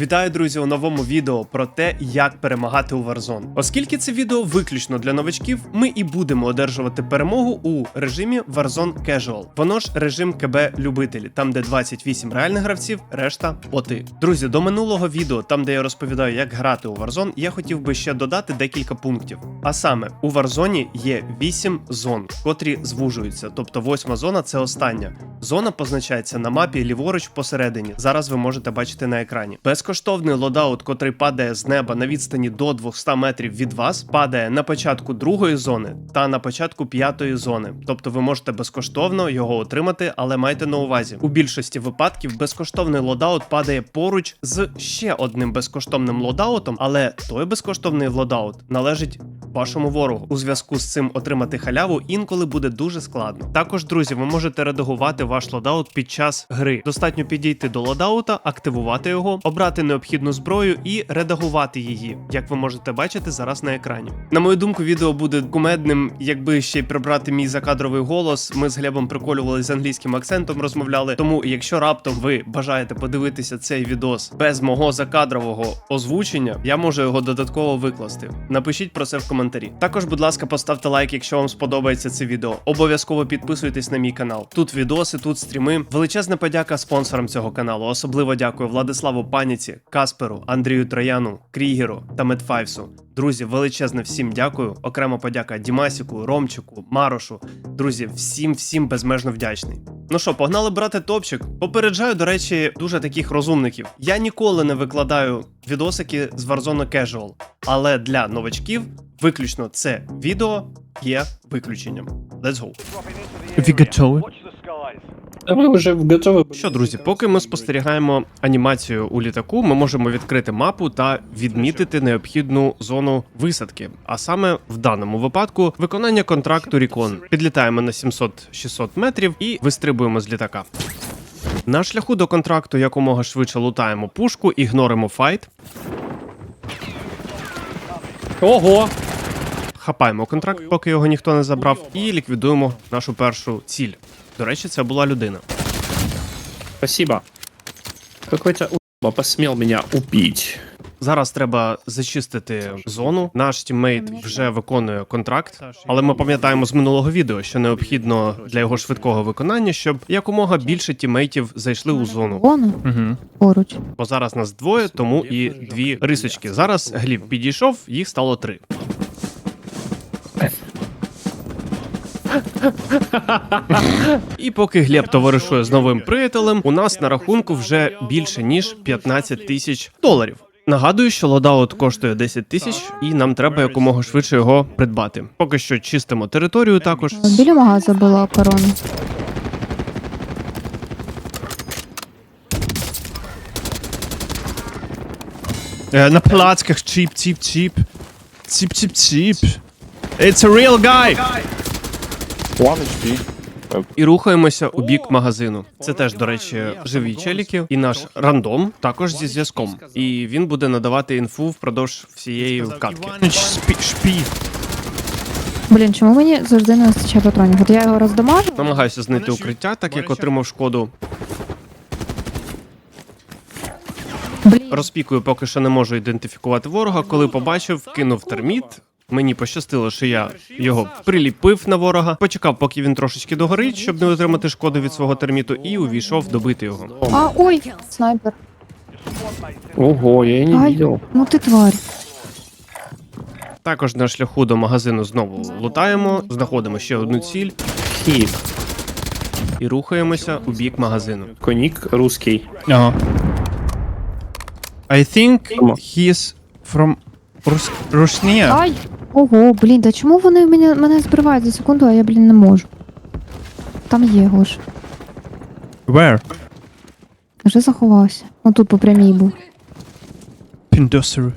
Вітаю, друзі, у новому відео про те, як перемагати у Warzone. Оскільки це відео виключно для новачків, ми і будемо одержувати перемогу у режимі Warzone Casual. Воно ж режим КБ любителі, там де 28 реальних гравців, решта боти. Друзі, до минулого відео, там де я розповідаю, як грати у Warzone, я хотів би ще додати декілька пунктів. А саме, у Warzone є 8 зон, котрі звужуються. Тобто восьма зона це остання. Зона позначається на мапі ліворуч посередині. Зараз ви можете бачити на екрані. Безкоштовний лодаут, котрий падає з неба на відстані до 200 метрів від вас, падає на початку другої зони та на початку п'ятої зони. Тобто ви можете безкоштовно його отримати, але майте на увазі, у більшості випадків безкоштовний лодаут падає поруч з ще одним безкоштовним лодаутом, але той безкоштовний лодаут належить вашому ворогу. У зв'язку з цим отримати халяву інколи буде дуже складно. Також, друзі, ви можете редагувати ваш лодаут під час гри. Достатньо підійти до лодаута, активувати його, обрати необхідну зброю і редагувати її, як ви можете бачити зараз на екрані. На мою думку, відео буде кумедним, якби ще й прибрати мій закадровий голос. Ми з Глебом приколювали з англійським акцентом, розмовляли. Тому, якщо раптом ви бажаєте подивитися цей відос без мого закадрового озвучення, я можу його додатково викласти. Напишіть про це в коментарі. Також, будь ласка, поставте лайк, якщо вам сподобається це відео. Обов'язково підписуйтесь на мій канал. Тут відоси, тут стріми. Величезна подяка спонсорам цього каналу. Особливо дякую Владиславу Паніці, Касперу, Андрію Трояну, Крігеру та Медфайвсу. Друзі, величезне всім дякую. Окремо подяка Дімасіку, Ромчику, Марошу. Друзі, всім всім безмежно вдячний. Ну що, погнали брати топчик. Попереджаю, до речі, дуже таких розумників. Я ніколи не викладаю відосики з Warzone Casual, але для новачків виключно це відео є виключенням. Let's go. Ви готові? Та ми вже готові. Що, друзі, поки ми спостерігаємо анімацію у літаку, ми можемо відкрити мапу та відмітити необхідну зону висадки. А саме в даному випадку виконання контракту Рікон. Підлітаємо на 700-600 метрів і вистрибуємо з літака. На шляху до контракту якомога швидше лутаємо пушку, ігноримо файт, Ого! хапаємо контракт, поки його ніхто не забрав, і ліквідуємо нашу першу ціль. До речі, це була людина. Спасибо. Какой-то уеба посмел меня убить. Зараз треба зачистити зону. Наш тіммейт вже виконує контракт, але ми пам'ятаємо з минулого відео, що необхідно для його швидкого виконання, щоб якомога більше тіммейтів зайшли у зону. Угу. поруч. Бо зараз нас двоє, тому і дві рисочки. Зараз Гліб підійшов, їх стало три. І поки Глеб товаришує з новим приятелем, у нас на рахунку вже більше ніж 15 тисяч доларів. Нагадую, що лодаут коштує 10 тисяч, і нам треба якомога швидше його придбати. Поки що чистимо територію також. Біля магаза була корона. Е, на плацках чіп, чіп, чіп. Чіп, чіп, чіп. It's a real guy! One HP. І рухаємося у бік магазину. Це теж, до речі, живі челіки, і наш рандом також зі зв'язком. І він буде надавати інфу впродовж всієї вкатки. Шпі. Блін, чому мені завжди не вистачає патронів? От я його роздамажу. Намагаюся знайти укриття, так як отримав шкоду. Блін, Розпікую, поки що не можу ідентифікувати ворога. Коли побачив, кинув терміт. Мені пощастило, що я його приліпив на ворога. Почекав, поки він трошечки догорить, щоб не отримати шкоду від свого терміту, і увійшов добити його. а ой, снайпер. Ого, я и не Ай. видел. Ну ти тварь. Також на шляху до магазину знову лутаємо, знаходимо ще одну ціль Хит. і рухаємося у бік магазину. Коник русский. Ага. I think Ама. he's from Рус... Русня. Ай! Ого, блін, та чому вони мене, мене збривають за секунду, а я, блін, не можу. Там є Гош. Where? Вже заховався. Ну тут по прямій був. Піндосер.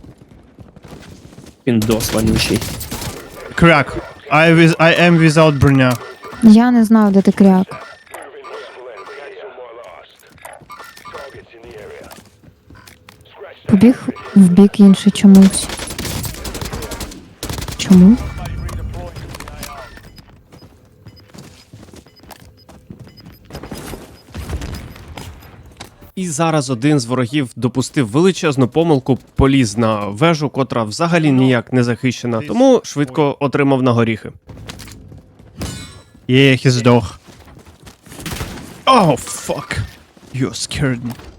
Пиндос вонючий. Crack. I, with, I am without броня. Я не знаю, де ти кряк. Побіг в бік інший чомусь. Чому? Із зараз один з ворогів допустив величезну помилку, поліз на вежу, котра взагалі ніяк не захищена, тому швидко отримав на горіхи. Є, he здох. Oh, fuck. You scared me.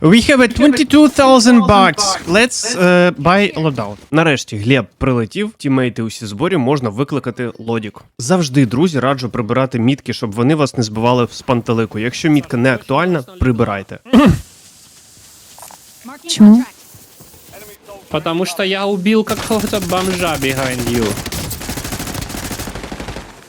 We have a 22,000 bucks. Let's uh, buy loadout. Нарешті Глеб прилетів, тімейти усі зборі, можна викликати лодік. Завжди, друзі, раджу прибирати мітки, щоб вони вас не збивали з пантелику. Якщо мітка не актуальна, прибирайте. Чому? Потому что я убил какого-то бомжа behind you.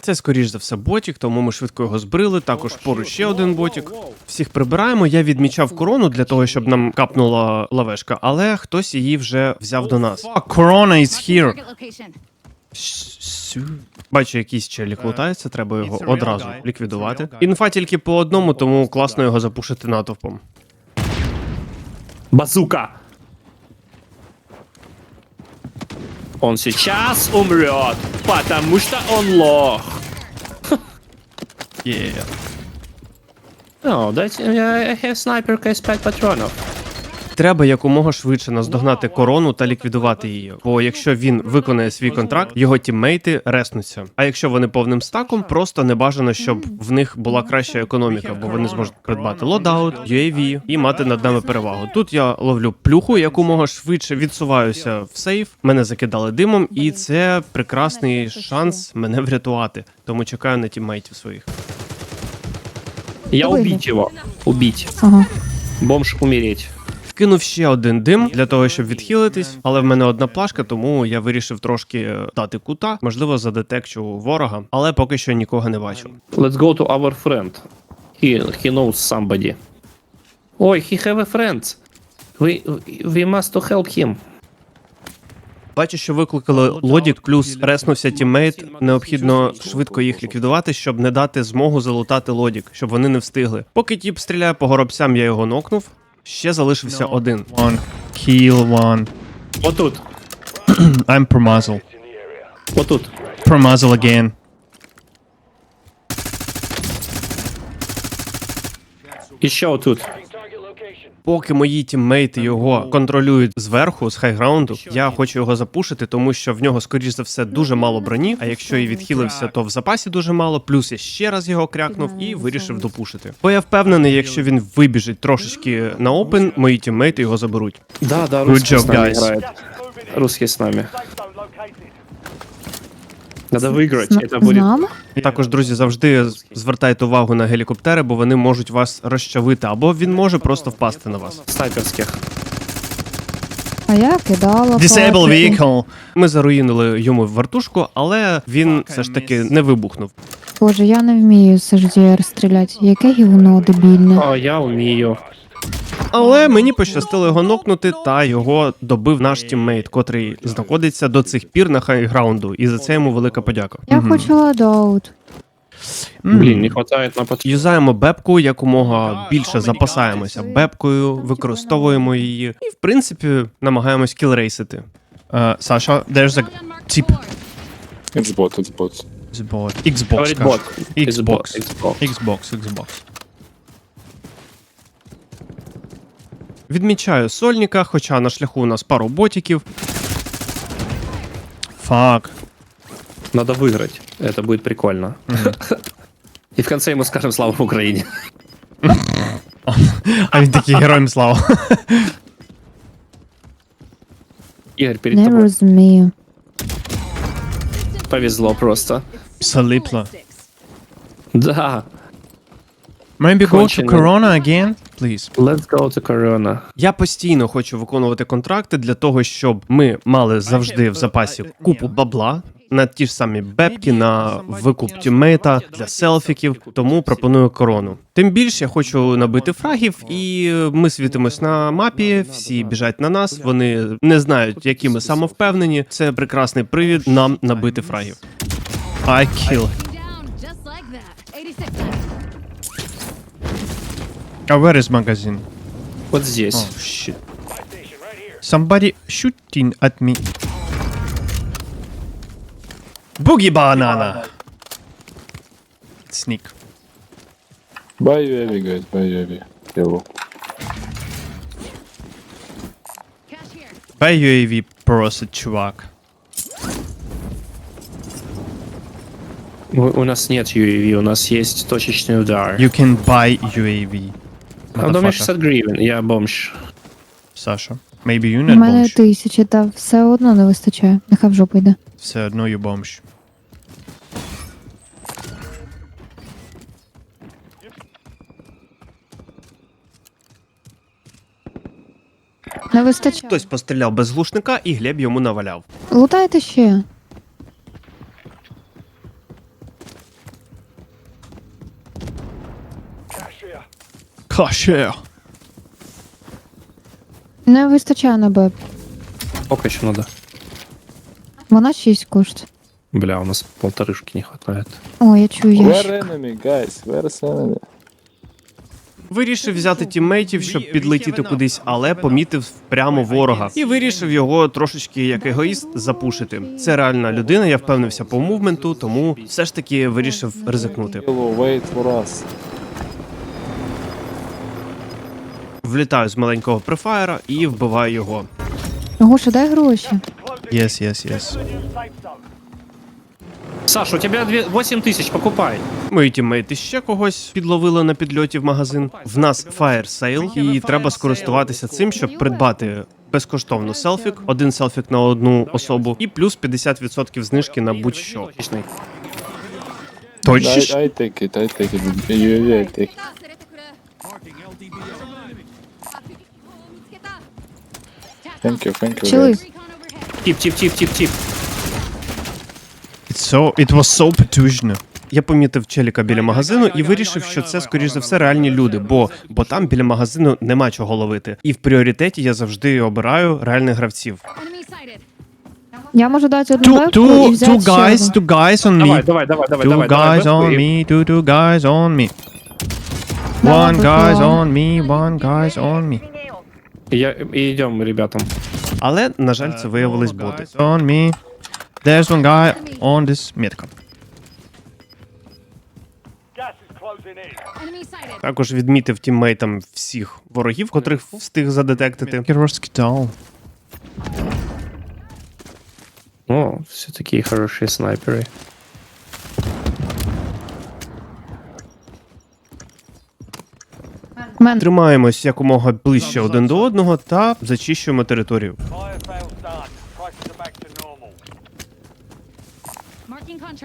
Це скоріш за все ботік, тому ми швидко його збрили. Також поруч ще один ботік. Всіх прибираємо. Я відмічав корону для того, щоб нам капнула лавешка, але хтось її вже взяв до нас. Fuck, Corona is here. Бачу, якийсь челік лутається, треба його одразу ліквідувати. Інфа тільки по одному, тому класно його запушити натовпом. Базука! Он сейчас умрет, потому что он лох. Yeah. Oh, дайте, I have снайперка из 5 патронов. Треба якомога швидше наздогнати корону та ліквідувати її. Бо якщо він виконає свій контракт, його тіммейти реснуться. А якщо вони повним стаком, просто не бажано, щоб в них була краща економіка, бо вони зможуть придбати лодаут, UAV і мати над нами перевагу. Тут я ловлю плюху, якомога швидше відсуваюся в сейф. Мене закидали димом, і це прекрасний шанс мене врятувати. Тому чекаю на тіммейтів своїх. Я Давай, убить его. Убить. Ага. Бомж умереть. Кинув ще один дим для того, щоб відхилитись, але в мене одна плашка, тому я вирішив трошки е, дати кута, можливо, задетекчу ворога, але поки що нікого не бачу. Let's go to our friend. He, he knows somebody. Ой, he have a friend. We, we must to help him. Бачу, що викликали лодік, плюс реснувся тіммейт. Необхідно швидко їх ліквідувати, щоб не дати змогу залутати лодік, щоб вони не встигли. Поки тіп стріляє по горобцям, я його нокнув. Ще залишився один. One. Kill one. Вот. I'm Promuzzle. Вот тут. Promuzzle again. Еще вот тут. Поки мої тіммейти його контролюють зверху, з хайграунду, я хочу його запушити, тому що в нього, скоріш за все, дуже мало броні. А якщо і відхилився, то в запасі дуже мало. Плюс я ще раз його крякнув і вирішив допушити. Бо я впевнений, якщо він вибіжить трошечки на опен, мої тіммейти його заберуть. Да, да, Good job, guys. Русский с нами. Надо Это з будет... Також, друзі, завжди звертайте увагу на гелікоптери, бо вони можуть вас розчавити, або він може просто впасти на вас. снайперских. А я кидала. Disable vehicle. Ми заруїнили йому вартушку, але він все ж таки не вибухнув. Боже, я не вмію з HDR стріляти. Яке гівно дебільне. О, я умею. Але мені пощастило його нокнути, та його добив наш тіммейт, котрий знаходиться до цих пір на хайграунду, і за це йому велика подяка. Я хочу лодаут. Блин, не хватает на пат... Юзаємо бепку, якомога більше запасаємося бепкою, використовуємо її, і в принципі намагаємось кілрейсити. Sasha, there's a tip. It's bot, it's bot. It's bot. Xbox. Бот. Xbox. it's bot. Xbox, Xbox. Відмічаю сольника, хоча на шляху у нас пару ботиків. Fuck. Надо выиграть. Это будет прикольно. И в конце ему скажем слава Украине. А він такий героям слава. Игорь, перед Не тобой розумію. повезло просто. Залипло. Да. Maybe go to Кончено. Corona again, please. Let's go to Corona. Я постійно хочу виконувати контракти для того, щоб ми мали завжди в запасі купу бабла на ті ж самі бепки, на викуп тіммейта для селфіків. Тому пропоную корону. Тим більше я хочу набити фрагів, і ми світимось на мапі. Всі біжать на нас. Вони не знають, які ми самовпевнені. Це прекрасний привід нам набити фрагів. I kill. Uh, where is magazine? Вот здесь. Oh, shit. Somebody shooting at me. Boogie banana. Sneak. Buy UAV guys, buy UAV. Yellow. Buy UAV просто, чувак. У, у нас нет UAV, у нас есть точечный удар. You can buy UAV. А Motherfucker. 60 гривен, я бомж. Саша. Maybe you У not мене бомж. тисячі, та все одно не вистачає. Нехай в жопу йде. Все одно you бомж. Не вистачає. Хтось постріляв без глушника, і Глеб йому наваляв. Лутайте ще. Каше. Не вистачає на беб. Сколько еще надо? Вона 6 коштує. Бля, у нас полторышки не хватает. О, я чую Where ящик. enemy, guys? Where is enemy? Вирішив взяти тіммейтів, щоб підлетіти кудись, але помітив прямо ворога і вирішив його трошечки як егоїст запушити. Це реальна людина, я впевнився по мувменту, тому все ж таки вирішив ризикнути. Wait for us. Влітаю з маленького префаєра і вбиваю його. Гоша, дай гроші. Yes, yes, yes. Саш, у тебя две- 8 тысяч, покупай. Мої тіммейти ще когось підловили на підльоті в магазин. В нас Fire Sale, і треба скористуватися цим, щоб придбати безкоштовно селфік, один селфік на одну особу, і плюс 50% знижки на будь-що. I, Точно? I take it, I take it. UAV, I take it. Thank you, thank you, Чили. guys. Тип, тип, тип. It's so, it was so потужно. Я помітив челіка біля магазину і вирішив, що це скоріш за все реальні люди, бо, бо там біля магазину нема чого ловити. І в пріоритеті я завжди обираю реальних гравців. Enemy sighted. Я можу дати одну Two, бебку і two, взяти two ще guys, одну. two guys on Давай, me. давай, давай, давай, Two давай, guys давай, on me, two, two guys on me. One guys давай. on me, one guys on me. И Я, и идем, ребятам. Але, на жаль, це виявились боти. on me. There's one guy on this метка. Також відмітив тіммейтам всіх ворогів, котрих встиг задетектити. Дал. О, все такие хорошие снайперы. Мен, Тримаємось якомога ближче один до одного та зачищуємо територію.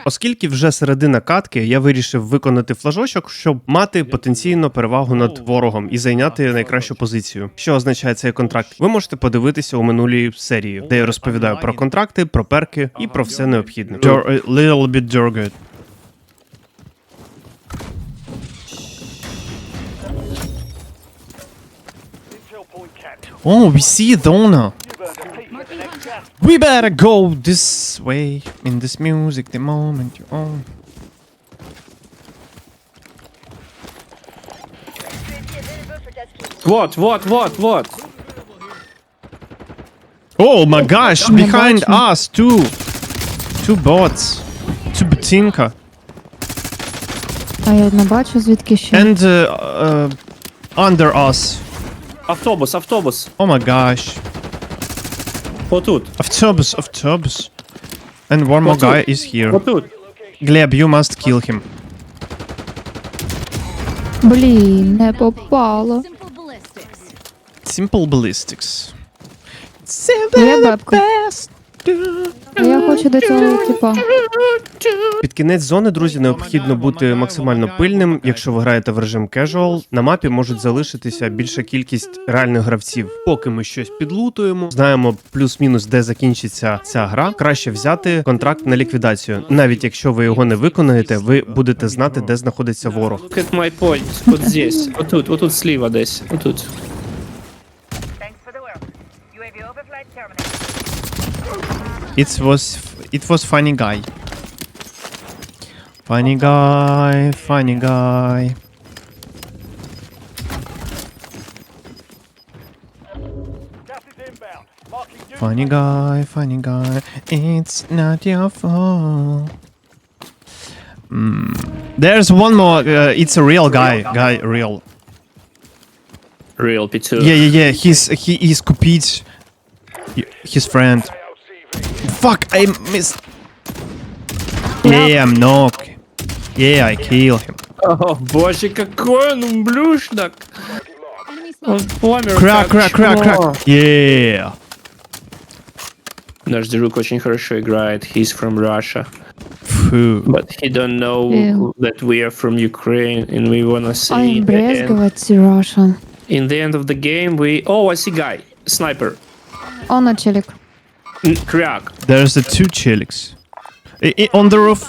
Оскільки вже середина катки, я вирішив виконати флажочок, щоб мати потенційно перевагу над ворогом і зайняти найкращу позицію. Що означає цей контракт? Ви можете подивитися у минулій серії, де я розповідаю про контракти, про перки і про все необхідне. A little bit. Oh, we see Donna. Marking contract. We better go this way. In this music, the moment you own. Вот, вот, вот, вот. Oh my gosh, Oh my behind gosh. us, two. Two bots. Two botinka. а я не бачу, звідки ще. And uh, uh, under us. Автобус, автобус. Oh my gosh. Вот тут. Autobus, autobus. And one more What two? guy is here. Вот тут. Gleb, you must kill him. Блін, не попало. Simple ballistics. Simple ballistics. Є бебка. Я хочу до цього, типа. Під кінець зони, друзі, необхідно бути максимально пильним. Якщо ви граєте в режим casual, на мапі можуть залишитися більша кількість реальних гравців. Поки ми щось підлутуємо, знаємо плюс-мінус, де закінчиться ця гра. Краще взяти контракт на ліквідацію. Навіть якщо ви його не виконаєте, ви будете знати, де знаходиться ворог. Look at my point. Вот здесь. Вот тут, вот тут слива десь. Вот It was it was funny guy. Funny guy, funny guy. Funny guy, funny guy, it's not your fault. Mm. There's one more, uh, it's a real guy, guy, real. Real P2. Yeah, yeah, yeah, he's, he is Cupid, his friend. Fuck, I missed. Yeah, I'm knock. Yeah, I kill him. О, боже, какой он ублюдок! Enemy Он spotted. помер Crack, как crack, crack, чмо. crack. Yeah. Наш друг очень хорошо играет. He's from Russia. Фу. But he don't know Yeah. that we are from Ukraine and we wanna see I'm in the end, брезговать Russian. in the end of the game we... Oh, I see guy. Sniper. О, на челік. N- Crack. There's the two chilics. I- I- on the roof.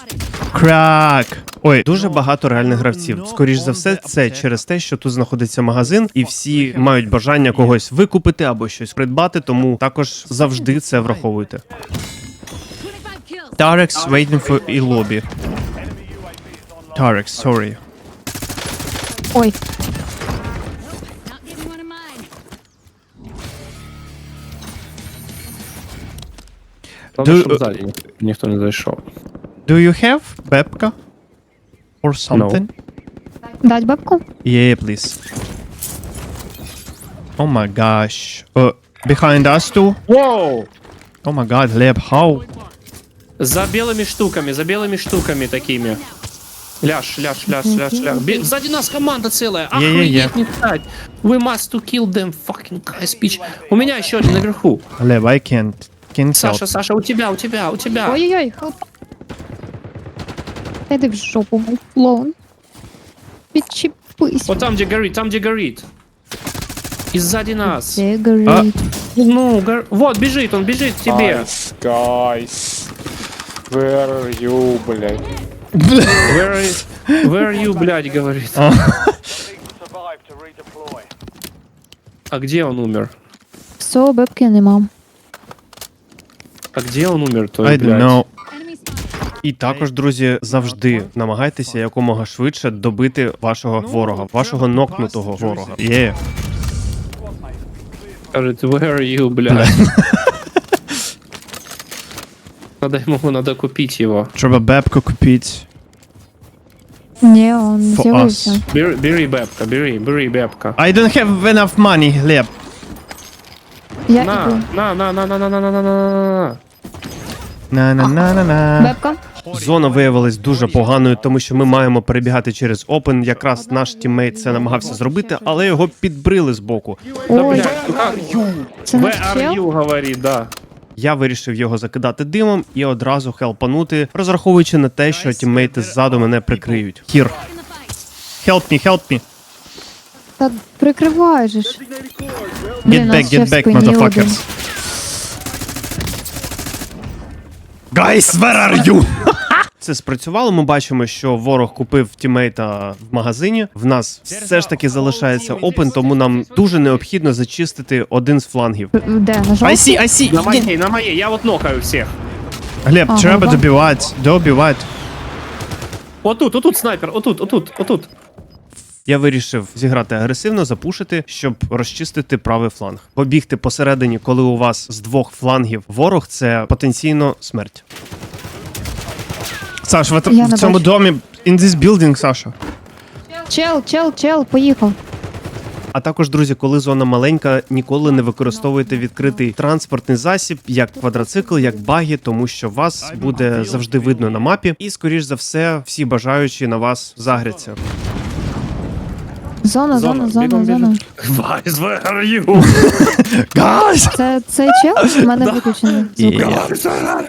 Crack. Ой, Дуже багато реальних гравців. Скоріш за все, це через те, що тут знаходиться магазин, і всі мають бажання когось викупити або щось придбати, тому також завжди це враховуйте. 25 kills. Tarek's waiting for E lobby. Tarek, sorry. Ой, Главное, Do- щоб ззаді ні- ніхто не зайшов. Do you have Bebka? Or something? дать бабку? Yeah, please. Oh my gosh. Uh, behind us too? Воу! Oh my god, Leb, how? За белыми штуками, за белыми штуками такими. Ляж, ляж, ляж, ляж, ляж. Бе- Сзади нас команда целая. Е-е-е. Охуеть не встать. We must to kill them fucking guys, bitch. У меня еще один наверху. Leb, I can't. Can't Саша, help. Саша, у тебя, у тебя, у тебя. Ой-ой-ой, хелп. Іди в жопу, мой клоун. Підчепись. Вот там, где горит, там, где горит. И сзади нас. Це горить. Ну, гор- вот, бежит, он бежит к тебе. Guys, guys. Where are you, блядь? Where are, where are you, блядь, говорит. А где он умер? Все, бабки нема. А где он умер, то I don't know. І також, друзі, завжди намагайтеся якомога швидше добити вашого ворога, вашого нокнутого ворога. Yeah. Скажет, where are you, блядь? Надо ему, надо купить его. Треба Бебку купити. Ні, он For. Бери, бери бебка, бери, бери бебка. I don't have enough money, Leb. Я На, іду. на, на, на, на, на, на, на, на, на. На на на на на. Бебка? Зона виявилась дуже поганою, тому що ми маємо перебігати через опен. Якраз наш тіммейт це намагався зробити, але його підбрили з боку. Да, Ой, блядь, как? це наш чел? you, говорит, да. Я вирішив його закидати димом і одразу хелпанути, розраховуючи на те, що тіммейти ззаду мене прикриють. Fight. Help me, help me. Та прикривай же ж. Get back, нас ще get back, спині один. motherfuckers. Guys, where are you? Це спрацювало. Ми бачимо, що ворог купив тіммейта в магазині. В нас все ж таки залишається опен, тому нам дуже необхідно зачистити один з флангів. Де, на I жовтій? I see. На моей, на моей, я вот нокаю всех. Глеб, Ага, треба да. добивати, добивати. Вот тут, вот тут снайпер, вот тут, вот тут, вот тут. Я вирішив зіграти агресивно, запушити, щоб розчистити правий фланг. Побігти посередині, коли у вас з двох флангів ворог, це потенційно смерть. Саш, в, Я в не цьому бачу. домі, in this building, Саша. Чел, чел, чел, поїхав. А також, друзі, коли зона маленька, ніколи не використовуйте відкритий транспортний засіб, як квадроцикл, як баги, тому що вас буде завжди видно на мапі, і скоріш за все, всі бажаючі на вас загряться. Зона, зона, зона, зона. Guys, where are you? Guys! Це цей чел? У мене виключений звук. Guys, where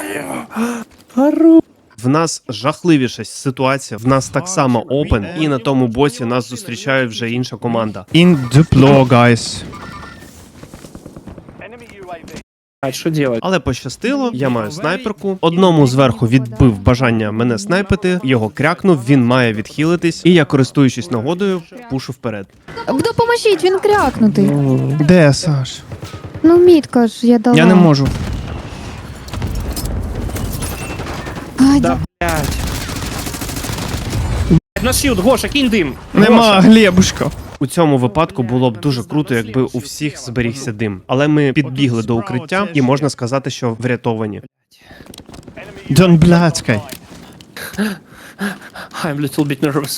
are you? В нас жахливіша ситуація. В нас так само опен, і на тому боці нас зустрічає вже інша команда. In Duplo, guys. А что делать? Але пощастило, я маю снайперку. Одному зверху відбив бажання мене снайпити, його крякнув, він має відхилитись, і я, користуючись нагодою, пушу вперед. Допоможіть, він крякнутий. Де, Саш? Ну, мітка ж я дала. Я не можу. Ай, Да, блядь. Блядь, На щит, Гоша, кинь дым. Нема, Глебушка. У цьому випадку було б дуже круто, якби у всіх зберігся дим. Але ми підбігли до укриття, і можна сказати, що врятовані. Дон Блядський. I'm a little bit nervous.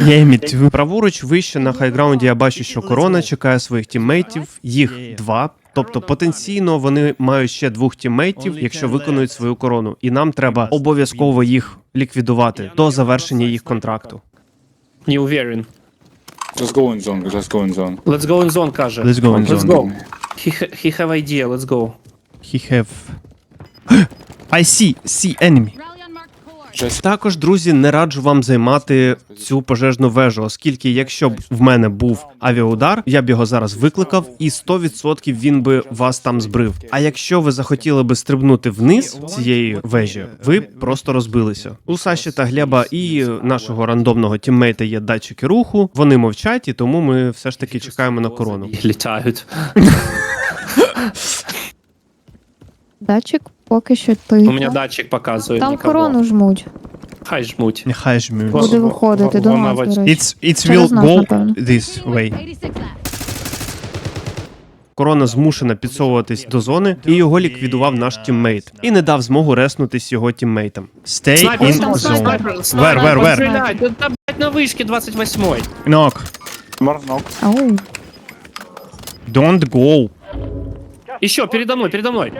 Yeah, me. Праворуч вище на хайграунді я бачу, що корона чекає своїх тіммейтів. Їх два. Тобто потенційно вони мають ще двох тіммейтів, якщо виконують свою корону, і нам треба обов'язково їх ліквідувати до завершення їх контракту. Не уверен. Just go in zone, just go in zone. Let's go in zone, каже. Let's go in Let's zone. go. He, ha- he have idea, let's go. He have. I see, see enemy. Just Також, друзі, не раджу вам займати цю пожежну вежу, оскільки якщо б в мене був авіаудар, я б його зараз викликав, і 100% він би вас там збрив. А якщо ви захотіли би стрибнути вниз цієї вежі, ви б просто розбилися. У Саші та Глеба і нашого рандомного тіммейта є датчики руху. Вони мовчать, і тому ми все ж таки чекаємо на корону. Літають. Датчик поки що ти. У мене датчик показує. Там корону жмуть. Хай жмуть. Нехай жмють. Буде виходити до нас, до речі. It's, it's will нас, go напевно. this way. Корона змушена підсовуватись до зони, і його ліквідував наш тіммейт, і не дав змогу реснутись його тіммейтам. Stay Снайпер, in zone. Where, where, where? Та там, блядь, на вишці 28-й. Knock. Knock. Ау. Don't go. І що, передо мною, передо мною.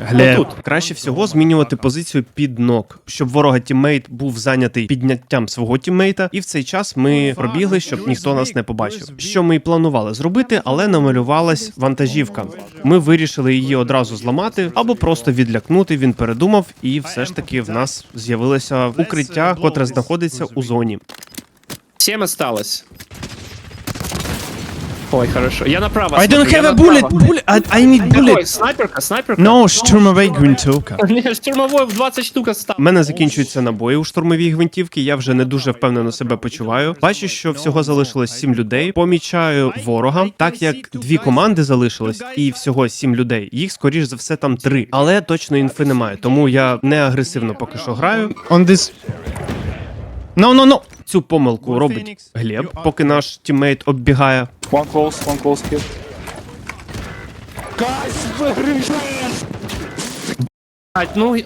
Глеб. Отут. Краще всього змінювати позицію під нок, щоб ворога тіммейт був зайнятий підняттям свого тіммейта, і в цей час ми пробігли, щоб ніхто нас не побачив. Що ми і планували зробити, але намалювалась вантажівка. Ми вирішили її одразу зламати або просто відлякнути. Він передумав, і все ж таки в нас з'явилося укриття, котре знаходиться у зоні. Сім осталось. Ой, хорошо. Я направо. I don't have a bullet. Bullet. I, I need Ой, bullet. снайперка, снайперка. No, штурмовий гвинтовка. Ні, штурмовой в 20 штук У мене закінчуються набої у штурмовій гвинтівки. Я вже не дуже впевнено себе почуваю. Бачу, що всього залишилось сім людей. Помічаю ворога, так як дві команди залишилось, і всього сім людей. Їх скоріш за все там три, але точно інфи немає. Тому я не агресивно поки що граю. On this. No, no, no. Цю помилку робить Глеб, поки наш тіммейт оббігає. One close, one close here. Блядь, Ну,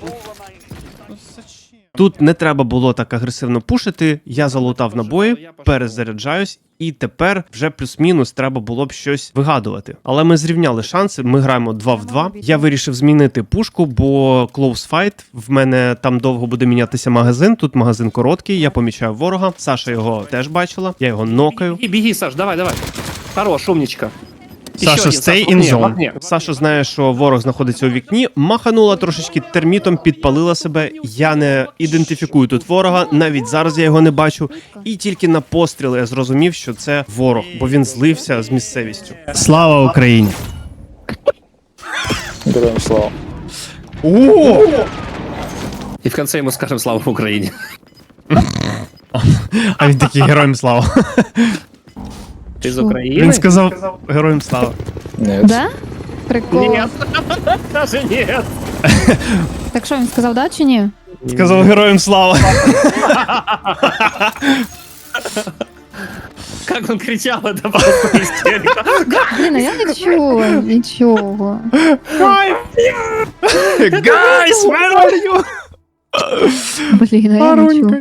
Тут не треба було так агресивно пушити. Я залутав набої, перезаряджаюсь, і тепер вже плюс-мінус треба було б щось вигадувати. Але ми зрівняли шанси. Ми граємо 2 в 2. Я вирішив змінити пушку, бо close fight. В мене там довго буде мінятися магазин. Тут магазин короткий. Я помічаю ворога. Саша його теж бачила. Я його нокаю. беги, беги, Саш, давай, давай. Хорош, умничка. Один, stay in zone. Саша знає, що ворог знаходиться у вікні, маханула трошечки термітом, підпалила себе. Я не ідентифікую тут ворога, навіть зараз я його не бачу. І тільки на постріли я зрозумів, що це ворог, бо він злився з місцевістю. Слава Україні. Героям слава. О! И в конце ему скажем слава Украине. А він такий героям слава. Ты из Шо? Украины? Він сказав героям слава. Нет. Да? Прикол. Нет, даже нет. Так що він сказав, да чи ні? Сказав героям слава. Как он кричал, это просто истерика. Блін, а я не чула нічого. Guys, where are you? Блін, а я не чула.